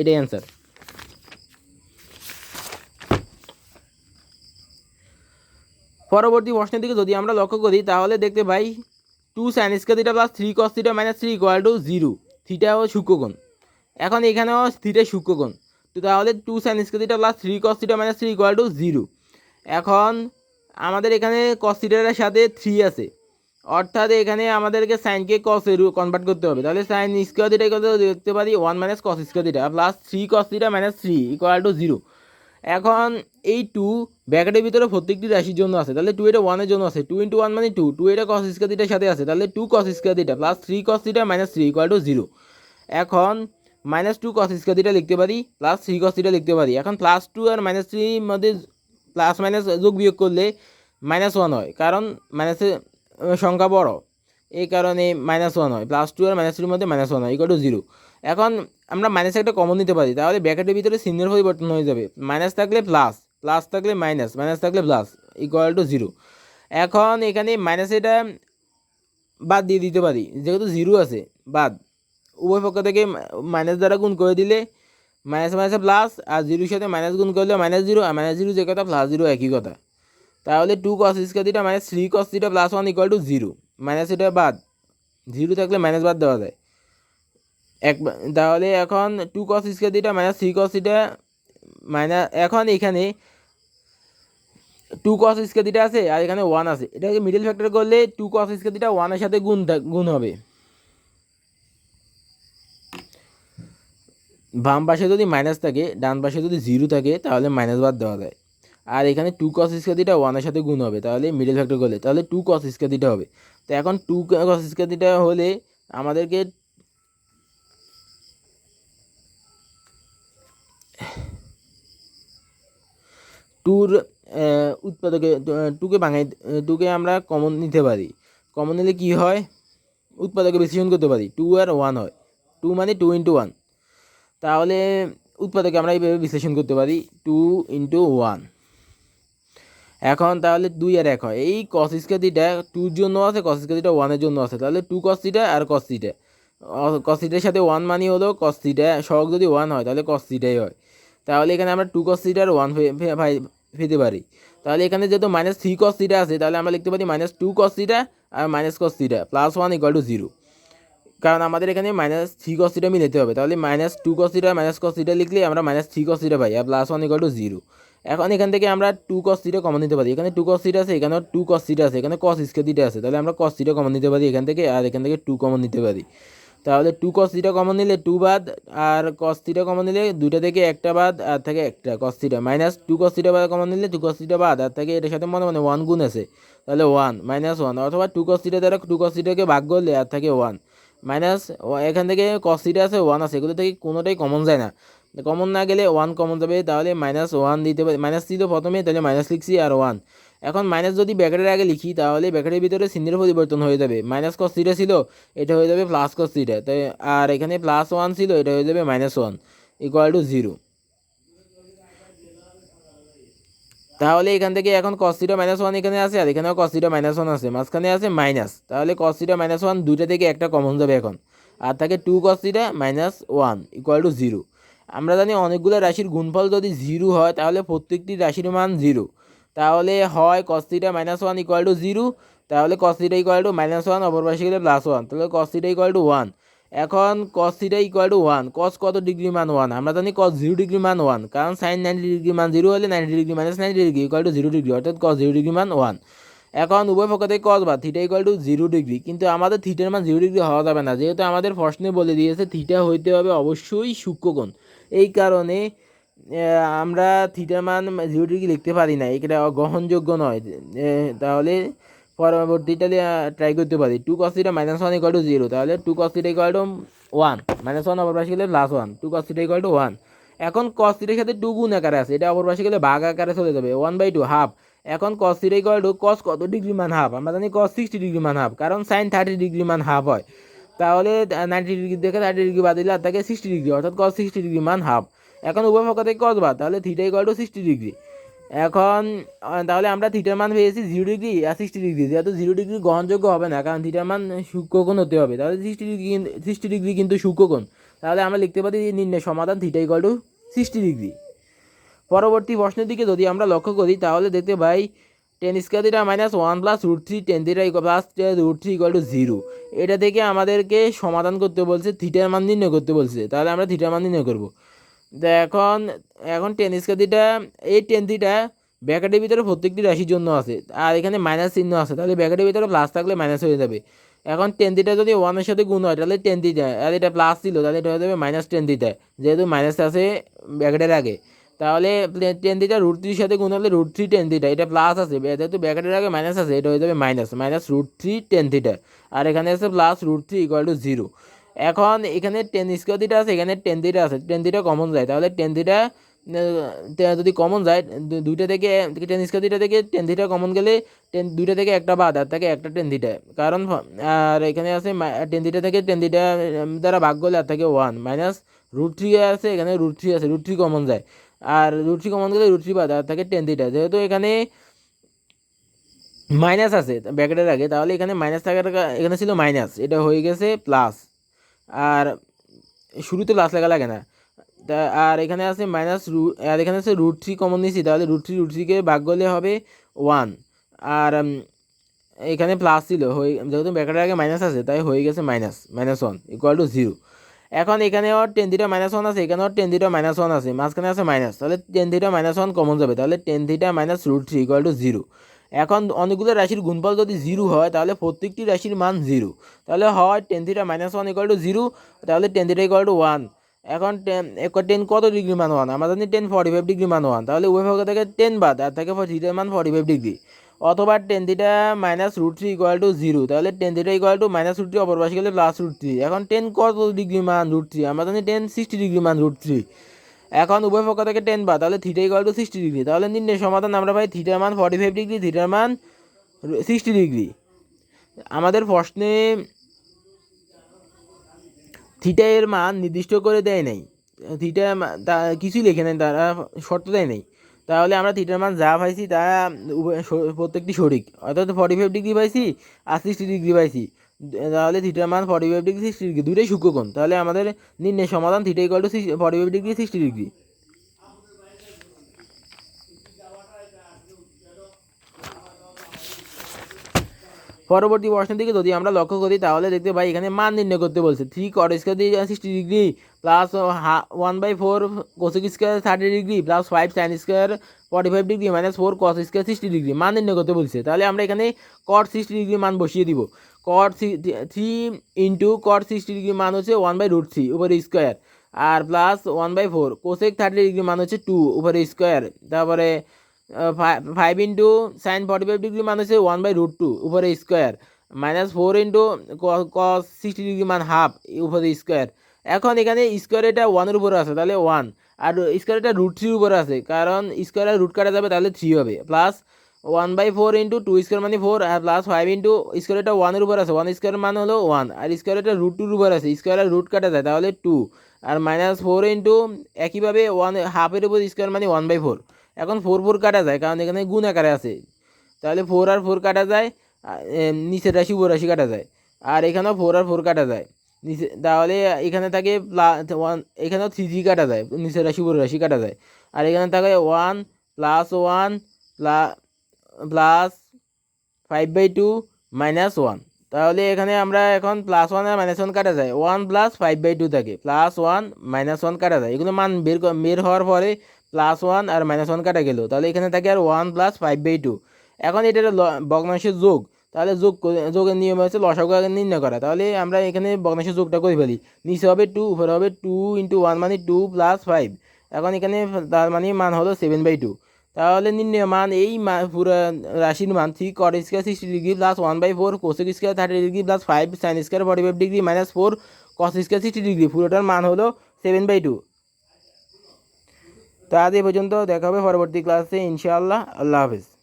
এটাই অ্যান্সার পরবর্তী প্রশ্নের দিকে যদি আমরা লক্ষ্য করি, তাহলে দেখতে পাই two sine square theta plus three cos theta minus three equal to zero theta ও সূক্ষ্মকোণ। এখন এখানেও থিটা সূক্ষ্মকোণ। তো তাহলে two sine square theta plus three cos theta minus three equal to zero এখন আমাদের এখানে কস থিটার সাথে থ্রি আছে। অর্থাৎ এখানে আমাদেরকে সাইনকে কসে কনভার্ট করতে হবে। তাহলে সাইন স্কোয়ার থিটা কত দেখতে পারি one minus cos square theta plus three cos theta minus three equal to zero এখন এই টু ব্র্যাকেটের ভিতরে প্রত্যেকটি রাশির জন্য আছে। তাহলে টু এটা ওয়ানের জন্য আছে। টু ইন্টু ওয়ান মানে টু টু এটা কস স্কোয়ার থিটার সাথে আছে। তাহলে two cos square theta plus three cos theta minus three equal to zero এখন minus two cos square theta লিখতে পারি প্লাস থ্রি কস থিটা লিখতে পারি। এখন প্লাস টু আর মাইনাস থ্রির মধ্যে প্লাস মাইনাস যোগ বিয়োগ করলে মাইনাস ওয়ান হয়। কারণ মাইনাসের সংখ্যা বড়। এই কারণে মাইনাস ওয়ান হয়। প্লাস টু আর মাইনাস থ্রির মধ্যে মাইনাস ওয়ান হয় ইকুয়াল টু জিরো এখন আমরা মাইনাস একটা কমন নিতে পারি, তাহলে ব্র্যাকেটের ভিতরে চিহ্নের পরিবর্তন হয়ে যাবে। মাইনাস থাকলে প্লাস প্লাস থাকলে মাইনাস মাইনাস থাকলে প্লাস ইকুয়াল টু জিরো এখন এখানে মাইনাস এটা বাদ দিয়ে দিতে পারি, যেহেতু জিরো আছে, বাদ। উভয় পক্ষ থেকে মাইনাস দ্বারা গুণ করে দিলে মাইনাস মাইনাসে প্লাস আর জিরোর সাথে মাইনাস গুণ করলে মাইনাস জিরো আর মাইনাস জিরো যে কথা প্লাস জিরো একই কথা। তাহলে two cos square theta minus three cos theta plus one equal to zero minus এটা বাদ। জিরো থাকলে মাইনাস বাদ দেওয়া যায়। এক তাহলে এখন two cos square theta minus three cos theta minus এখন এখানে টু কস স্কোয়ার থিটা আছে আর এখানে ওয়ান আছে। এটাকে মিডল ফ্যাক্টর করলে টু কস স্কোয়ার থিটা ওয়ানের সাথে গুণ গুণ হবে। বাম পাশে যদি মাইনাস থাকে, ডান পাশে যদি জিরো থাকে, তাহলে মাইনাস বাদ দেওয়া যায়। আর এখানে টু কস স্কোয়ার থিটা ওয়ানের সাথে গুণ হবে, তাহলে মিডল ফ্যাক্টর করলে, তাহলে টু কস স্কোয়ার থিটা হবে। তো এখন টু কস স্কোয়ার থিটা হলে আমাদেরকে টুর উৎপাদকে টুকে ভাঙাই টুকে আমরা কমন নিতে পারি। কমন নিলে কী হয়? উৎপাদকে বিশ্লেষণ করতে পারি। টু আর ওয়ান হয়। টু মানে টু ইন্টু ওয়ান তাহলে উৎপাদকে আমরা এইভাবে বিশ্লেষণ করতে পারি। টু ইন্টু ওয়ান এখন তাহলে দুই আর এক হয় এই কস স্কোয়ারটিটা টুর জন্য আছে কস স্কোয়ারটিটা ওয়ানের জন্য আছে তাহলে টু কস থিটা আর কস থিটা কস থিটার সাথে ওয়ান মানি হলো কস থিটা সহগ যদি ওয়ান হয় তাহলে কস থিটাই হয় তাহলে এখানে আমরা টু কস থিটা আর ওয়ান পেতে পারি তাহলে এখানে যেহেতু মাইনাস থ্রি কস থিটা আছে তাহলে আমরা লিখতে পারি minus two cos theta R minus cos theta plus one equal to zero কারণ আমাদের এখানে মাইনাস থ্রি কস থিটা মিলাতে হবে তাহলে minus two cos theta minus cos theta লিখলে আমরা মাইনাস থ্রি কস থিটা পাই আর plus one equal to zero এখন এখান থেকে আমরা টু কস থিটা কমন নিতে পারি এখানে টু কস থিটা আছে এখানেও টু কস থিটা আছে এখানে কস স্কোয়ার থিটা আছে তাহলে আমরা কস থিটা কমন নিতে পারি এখান থেকে আর এখান থেকে টু কমন নিতে পারি তাহলে টু কস থিটা কমন নিলে টু বাদ আর কস থিটা কমন নিলে দুইটা থেকে একটা বাদ আর থেকে একটা cos theta minus two cos theta বাদ কমন নিলে টু কস থিটা বাদ আর থেকে এটার সাথে মনে মনে ওয়ান গুণ আছে তাহলে ওয়ান মাইনাস ওয়ান অথবা টু কস থিটা দ্বারা টু কস থিটাকে ভাগ করলে আর থাকে ওয়ান মাইনাস এখান থেকে কস থিটা আছে ওয়ান আছে। এগুলো থেকে কোনোটাই কমন যায় না। কমন না গেলে ওয়ান কমন যাবে, তাহলে মাইনাস ওয়ান দিতে পারি। মাইনাস দিত প্রথমে, তাহলে মাইনাস লিখছি আর ওয়ান এখন মাইনাস যদি ব্যাকেটের আগে লিখি, তাহলে ব্যাকেটের ভিতরে সিনের পরিবর্তন হয়ে যাবে। মাইনাস কস থিটা ছিল, এটা হয়ে যাবে প্লাস কস থিটা তাই আর এখানে প্লাস ওয়ান ছিল, এটা হয়ে যাবে minus one equal to zero তাহলে এখান থেকে এখন থিটা মাইনাস ওয়ান এখানে আছে, আর এখানেও থিটা মাইনাস ওয়ান আছে। মাঝখানে আছে মাইনাস তাহলে থিটা মাইনাস ওয়ান দুইটা থেকে একটা কমন যাবে এখন। আর থাকে two theta minus one equal to zero আমরা জানি অনেকগুলো রাশির গুণফল যদি জিরো হয়, তাহলে প্রত্যেকটি রাশির মান জিরো তাহলে হয় theta minus one equal to zero তাহলে theta equal to minus one অপর পাশে গেলে প্লাস ওয়ান তাহলে থিটা ইকুয়াল টু ওয়ান এখন cos theta equal to one cos কত ডিগ্রি মান ওয়ান আমরা জানি কস জিরো ডিগ্রি মান ওয়ান কারণ সাইন নাইনটি ডিগ্রি মান জিরো হলে ninety degree minus ninety degree equal to zero degree অর্থাৎ কস জিরো ডিগ্রি মান ওয়ান এখন উভয় পক্ষ থেকে কস বা theta equal to zero degree কিন্তু আমাদের থিটার মান জিরো ডিগ্রি হওয়া যাবে না, যেহেতু আমাদের প্রশ্নে বলে দিয়েছে থিটা হইতে হবে অবশ্যই সূক্ষ্মকোণ। এই কারণে আমরা থিটার মান জিরো ডিগ্রি লিখতে পারি না, এটা গ্রহণযোগ্য নয়। তাহলে পরবর্তীটা ট্রাই করতে পারি। Two cos theta minus one equal to zero তাহলে two cos theta equal to one minus one অপর পাশে গেলে plus one two cos theta equal to one এখন কস থিটার সাথে টু গুণ আকারে আছে। এটা অপর পাশে গেলে ভাগ আকারে চলে যাবে। ওয়ান বাই টু হাফ এখন cos theta equal to cos কত ডিগ্রি মান হাফ আমরা জানি কস সিক্সটি ডিগ্রি মান হাফ কারণ সাইন থার্টি ডিগ্রি মান হাফ হয়। তাহলে নাইনটি ডিগ্রি থেকে থার্টি ডিগ্রি বাদ দিলে আর থাকে সিক্সটি ডিগ্রি অর্থাৎ কস সিক্সটি ডিগ্রি মান হাফ এখন উভয় পক্ষ থেকে কস বাদ। তাহলে theta equal to sixty degree এখন তাহলে আমরা থিটার মান পেয়েছি জিরো ডিগ্রি আর সিক্সটি ডিগ্রি যেহেতু জিরো ডিগ্রি গ্রহণযোগ্য হবে না, কারণ থিটার মান সূক্ষ্মকোণ হতে হবে। তাহলে সিক্সটি ডিগ্রি সিক্সটি ডিগ্রি কিন্তু সূক্ষ্মকোণ। তাহলে আমরা লিখতে পারি নির্ণয় সমাধান theta equal to sixty degree পরবর্তী প্রশ্নের দিকে যদি আমরা লক্ষ্য করি, তাহলে দেখতে পাই tan square theta minus one plus root three tan theta plus root three equal to zero এটা থেকে আমাদেরকে সমাধান করতে বলছে থিটার মান নির্ণয় করতে বলছে। তাহলে আমরা থিটার মান নির্ণয় করব। এখন এখন টেন স্কোয়ার থিটা এই টেন থিটা ব্যাকেটের ভিতরে প্রত্যেকটি রাশির জন্য আছে। আর এখানে মাইনাস চিহ্ন আছে, তাহলে ব্যাকেটের ভিতরে প্লাস থাকলে মাইনাস হয়ে যাবে। এখন টেন থিটা যদি ওয়ানের সাথে গুণ হয়, তাহলে টেন থিটা আর এটা প্লাস ছিল তাহলে এটা হয়ে যাবে মাইনাস টেন থিটা যেহেতু মাইনাস আছে ব্যাকেটের আগে। তাহলে টেন থিটা রুট থ্রির সাথে গুণ হলে রুট থ্রি টেন থিটা এটা প্লাস আছে। যেহেতু ব্যাকেটের আগে মাইনাস আছে, এটা হয়ে যাবে minus minus root three tan theta আর এখানে আছে plus root three equal to zero এখন এখানে টেন স্কোয়ার আছে, এখানে টেন থিটা আছে টেন থিটা কমন যায়। তাহলে টেন থিটা যদি কমন যায় দুইটা থেকে টেন স্কোয়ার থিটা থেকে টেন থিটা কমন গেলে টেন দুইটা থেকে একটা বাদ, আর থাকে একটা টেন থিটা কারণ আর এখানে আছে টেন থিটা থেকে টেন থিটা দ্বারা ভাগ করলে আর থাকে ওয়ান মাইনাস রুট থ্রি আছে, এখানে রুট থ্রি আছে রুট থ্রি কমন যায়। আর রুট থ্রি কমন গেলে রুট থ্রি বাদ, আর থাকে টেন থিটা যেহেতু এখানে মাইনাস আছে, ব্যাকেটের আগে, তাহলে এখানে মাইনাস থাকার এখানে ছিল মাইনাস এটা হয়ে গেছে প্লাস আর শুরুতে প্লাস লেখা লাগে না। তা আর এখানে আছে মাইনাস রু আর এখানে আছে রুট থ্রি কমন নিয়েছি, তাহলে রুট থ্রি রুট থ্রিকে ভাগ করলে হবে ওয়ান আর এখানে প্লাস ছিল, হয়ে, যেহেতু ব্যাকেটের আগে মাইনাস আছে, তাই হয়ে গেছে minus minus one equal to zero এখন এখানে ওর টেন থিটা মাইনাস ওয়ান আছে, এখানে ওর টেন থিটা মাইনাস ওয়ান আছে, মাঝখানে আছে মাইনাস তাহলে tan theta minus one common যাবে, তাহলে tan theta minus root three equal to zero এখন অনেকগুলো রাশির গুণফল যদি জিরো হয়, তাহলে প্রত্যেকটি রাশির মান জিরো তাহলে হয় tan theta minus one equal to zero তাহলে tan theta equal to one এখন টেন টেন কত ডিগ্রি মান ওয়ান আমরা জানি টেন ফর্টি ফাইভ ডিগ্রি মান ওয়ান তাহলে উভয় থেকে টেন বাদ, আর থেকে থিটার মান ফর্টি ফাইভ ডিগ্রি অথবা tan theta minus root three equal to zero তাহলে tan theta equal to minus root three অপর পাশে গেলে প্লাস রুট থ্রি এখন টেন কত ডিগ্রি মান রুট থ্রি আমরা জানি টেন সিক্সটি ডিগ্রি মান রুট থ্রি এখন উভয় পক্ষ থেকে টেন বা তাহলে theta equal to sixty degree তাহলে নির্ণয় সমাধান আমরা পাই থিটার মান ফর্টি ফাইভ ডিগ্রি থিটার মান সিক্সটি ডিগ্রি আমাদের প্রশ্নে থিটা এর মান নির্দিষ্ট করে দেয় নাই। থিটা তা কিছুই লেখে নেই, তারা শর্ত দেয় নাই। তাহলে আমরা থিটার মান যা পাইছি তা প্রত্যেকটি সঠিক। অর্থাৎ ফর্টি ফাইভ ডিগ্রি পাইছি আর সিক্সটি ডিগ্রি পাইছি। তাহলে থিটার মান forty five degree sixty degree দুটোই সূক্ষ্মকোণ। তাহলে আমাদের নির্ণয় সমাধান theta equal to forty five degree sixty degree পরবর্তী প্রশ্নের দিকে যদি আমরা লক্ষ্য করি, তাহলে দেখতে পাই এখানে মান নির্ণয় করতে বলছে। থ্রি কট স্কোয়ার দিয়ে sixty degree plus one by four cosec square thirty degree plus five sine square forty five degree minus four cos square sixty degree মান নির্ণয় করতে বলছে। তাহলে আমরা এখানে কট সিক্সটি ডিগ্রি মান বসিয়ে দিব। Cot three into cot sixty degree মান হচ্ছে ওয়ান বাই রুট থ্রি উপরে square R plus one by four cosec thirty degree মান হচ্ছে টু উপরে স্কোয়ার তারপরে five into sine forty five degree মান হচ্ছে ওয়ান বাই রুট টু উপরে square minus four into cos sixty degree মান half উপরে স্কোয়ার এখন এখানে স্কোয়ার এটা ওয়ানের উপরে আছে, তাহলে ওয়ান আর স্কোয়ার এটা রুট থ্রির উপরে আছে, কারণ স্কোয়ারের রুট কাটা যাবে তাহলে থ্রি হবে। Plus one by four into two square মানে ফোর আর প্লাস ফাইভ ইন্টু স্কোয়ার এটা ওয়ানের উপর আছে। ওয়ান স্কোয়ার মানে হলো ওয়ান আর স্কোয়ার এটা রুট টুর উপর আছে। স্কোয়ারের রুট কাটা যায় তাহলে টু আর মাইনাস ফোর ইন্টু একইভাবে ওয়ান হাফের উপর স্কোয়ার মানে ওয়ান বাই ফোর এখন ফোর ফোর কাটা যায় কারণ এখানে গুণ আকারে আছে। তাহলে ফোর আর ফোর কাটা যায় আর, নিচের রাশি উপর রাশি কাটা যায়। আর এখানেও ফোর আর ফোর কাটা যায়। নিচে তাহলে এখানে থাকে ওয়ান এখানেও থ্রি থ্রি কাটা যায়। নিচের রাশি উপর রাশি কাটা যায়। আর এখানে থাকে one plus one plus five by two minus one তাহলে এখানে আমরা এখন প্লাস ওয়ান আর মাইনাস ওয়ান কাটা যায়। One plus five by two থাকে। প্লাস ওয়ান মাইনাস ওয়ান কাটা যায়। এগুলো মান বের বের হওয়ার পরে প্লাস ওয়ান আর মাইনাস ওয়ান কাটা গেল। তাহলে এখানে থাকে আর one plus five by two এখন এটা হলো ল- ভগ্নাংশের যোগ। তাহলে যোগ যোগের নিয়ম হচ্ছে লসাগু আগে নির্ণয় করা। তাহলে আমরা এখানে ভগ্নাংশের যোগটা করে ফেলি। নিচে হবে টু উপরে হবে টু ইন্টু ওয়ান মানে টু প্লাস ফাইভ এখন এখানে তার মানে মান হলো সেভেন বাই টু তাহলে নির্ণয় মান এই পুরো রাশির মান three cot square sixty degree plus one by four cosec square thirty degree plus five sine square forty five degree minus four cos square sixty degree পুরোটার মান হলো সেভেন বাই টু তো আজ এই পর্যন্ত দেখা হবে পরবর্তী ক্লাসে ইনশাআল্লাহ। আল্লাহ হাফিজ।